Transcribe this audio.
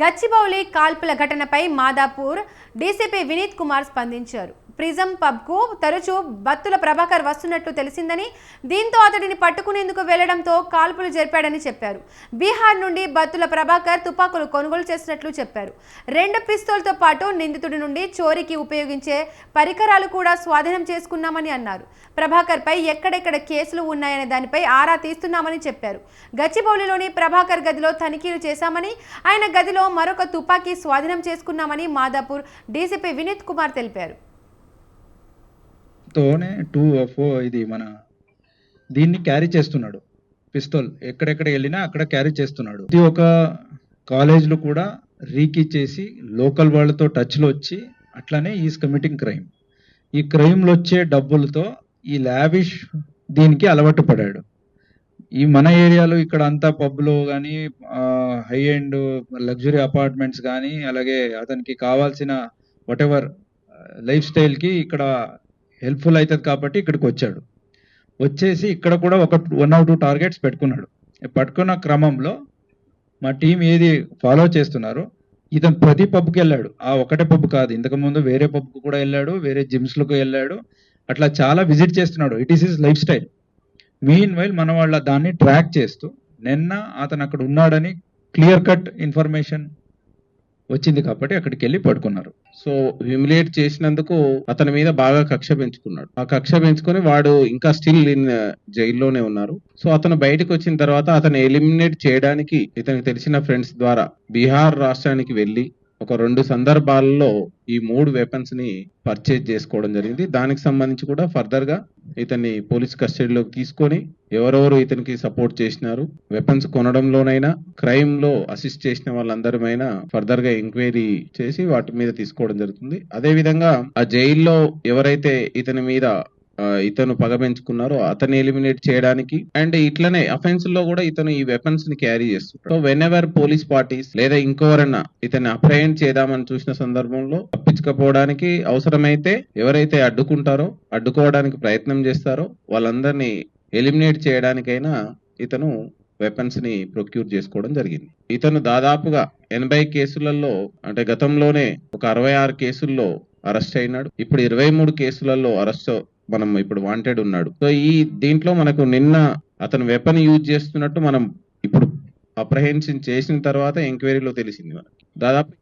గచ్చిబౌలి కాల్పుల ఘటనపై మాదాపూర్ డీసీపీ వినీత్ కుమార్ స్పందించారు. ప్రిజం పబ్కు తరచూ బత్తుల ప్రభాకర్ వస్తున్నట్లు తెలిసిందని దీంతో అతడిని పట్టుకునేందుకు వెళ్ళడంతో కాల్పులు జరిపాడని చెప్పారు. బీహార్ నుండి బత్తుల ప్రభాకర్ తుపాకులు కొనుగోలు చేసినట్లు చెప్పారు. రెండు పిస్తోల్తో పాటు నిందితుడి నుండి చోరీకి ఉపయోగించే పరికరాలు కూడా స్వాధీనం చేసుకున్నామని అన్నారు. ప్రభాకర్పై ఎక్కడెక్కడ కేసులు ఉన్నాయనే దానిపై ఆరా తీస్తున్నామని చెప్పారు. గచ్చిబౌలిలోని ప్రభాకర్ గదిలో తనిఖీలు చేశామని ఆయన గదిలో మరొక తుపాకీ స్వాధీనం చేసుకున్నామని మాదాపూర్ డీసీపీ వినీత్ కుమార్ తెలిపారు. తోనే టూ ఫో ఇది మన దీన్ని క్యారీ చేస్తున్నాడు. పిస్తోల్ ఎక్కడెక్కడ వెళ్ళినా అక్కడ క్యారీ చేస్తున్నాడు. ప్రతి ఒక్క కాలేజ్లో కూడా రీకీ చేసి లోకల్ వాళ్ళతో టచ్లో వచ్చి అట్లానే ఈజ్ కమిటింగ్ క్రైమ్ ఈ క్రైమ్లో వచ్చే డబ్బులతో ఈ లావిష్ దీనికి అలవాటు పడాడు. ఈ మన ఏరియాలో ఇక్కడ అంతా పబ్లో కానీ హై అండ్ లగ్జరీ అపార్ట్మెంట్స్ కానీ అలాగే అతనికి కావాల్సిన వాట్ ఎవర్ లైఫ్ స్టైల్కి ఇక్కడ హెల్ప్ఫుల్ అవుతుంది కాబట్టి ఇక్కడికి వచ్చాడు. వచ్చేసి ఇక్కడ కూడా ఒక వన్ ఆర్ టూ టార్గెట్స్ పెట్టుకున్నాడు. పట్టుకున్న క్రమంలో మా టీం ఏది ఫాలో చేస్తున్నారు ఇతను ప్రతి పబ్కి వెళ్ళాడు. ఆ ఒకటే పబ్ కాదు ఇంతకుముందు వేరే పబ్కు కూడా వెళ్ళాడు వేరే జిమ్స్లకు వెళ్ళాడు. అట్లా చాలా విజిట్ చేస్తున్నాడు. It is is lifestyle meanwhile మన వాళ్ళ దాన్ని ట్రాక్ చేస్తూ నిన్న అతను అక్కడ ఉన్నాడని క్లియర్ కట్ ఇన్ఫర్మేషన్ వచ్చింది కాబట్టి అక్కడికి వెళ్ళి పడుకున్నారు. సో హ్యూమిలేట్ చేసినందుకు అతని మీద బాగా కక్ష పెంచుకున్నాడు. ఆ కక్ష పెంచుకొని వాడు ఇంకా స్టిల్ ఇన్ జైల్లోనే ఉన్నారు. సో అతను బయటకు వచ్చిన తర్వాత అతను ఎలిమినేట్ చేయడానికి ఇతనికి తెలిసిన ఫ్రెండ్స్ ద్వారా బీహార్ రాష్ట్రానికి వెళ్ళి ఒక రెండు సందర్భాల్లో ఈ మూడు వెపన్స్ని పర్చేజ్ చేసుకోవడం జరిగింది. దానికి సంబంధించి కూడా ఫర్దర్గా ఇతన్ని పోలీస్ కస్టడీలోకి తీసుకొని ఎవరెవరు ఇతనికి సపోర్ట్ చేసినారు వెపన్స్ కొనడంలోనైనా క్రైమ్లో అసిస్ట్ చేసిన వాళ్ళందరమైనా ఫర్దర్గా ఎంక్వైరీ చేసి వాటి మీద తీసుకోవడం జరుగుతుంది. అదే విధంగా ఆ జైల్లో ఎవరైతే ఇతని మీద ఇతను పగ పెంచుకున్నారో అతన్ని ఎలిమినేట్ చేయడానికి. అండ్ ఇట్లనే అఫెన్స్లో కూడా ఇతను ఈ వెపన్స్ని క్యారీ చేస్తుంటాడు. So whenever police parties లేదా ఇంకెవరన్నా ఇతన్ని అప్రహెండ్ చేద్దామని చూసిన సందర్భంలో తప్పించుకపోవడానికి అవసరమైతే ఎవరైతే అడ్డుకుంటారో అడ్డుకోవడానికి ప్రయత్నం చేస్తారో వాళ్ళందరినీ ఎలిమినేట్ చేయడానికైనా ఇతను వెపన్స్ని ప్రొక్యూర్ చేసుకోవడం జరిగింది. ఇతను దాదాపుగా ఎనభై కేసులలో అంటే గతంలోనే ఒక అరవై ఆరు కేసుల్లో అరెస్ట్ అయినాడు. ఇప్పుడు ఇరవై మూడు కేసులలో అరెస్ట్ మనం ఇప్పుడు వాంటెడ్ ఉన్నాడు. సో ఈ దీంట్లో మనకు నిన్న అతను వెపన్ యూజ్ చేస్తున్నట్టు మనం ఇప్పుడు అప్రహెన్షన్ చేసిన తర్వాత ఎంక్వైరీలో తెలిసింది మనకి. దాదాపు